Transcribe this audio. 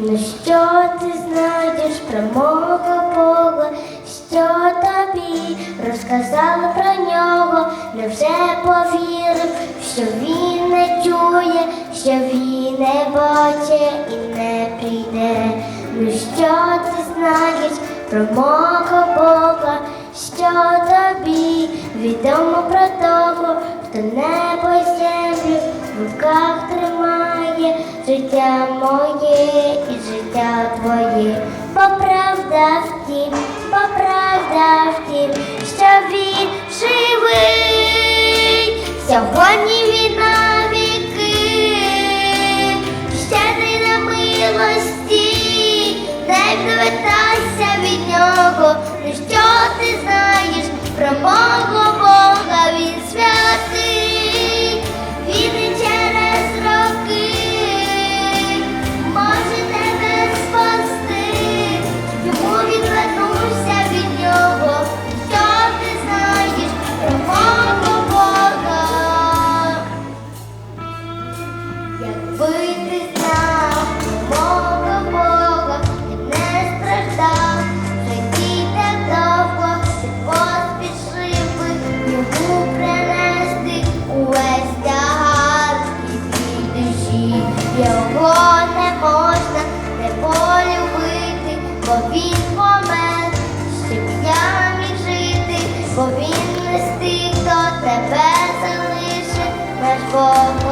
Ну що ти знаєш про мого Бога? Що тобі розказали про нього? Невже повірив, що він не чує, що він не бачить і не прийде? Ну що ти знаєш про мого Бога? Що тобі відомо про того, хто небо землю в руках тримає життя моє правда в тім, бо правда в тім, що він живий, сьогодні бо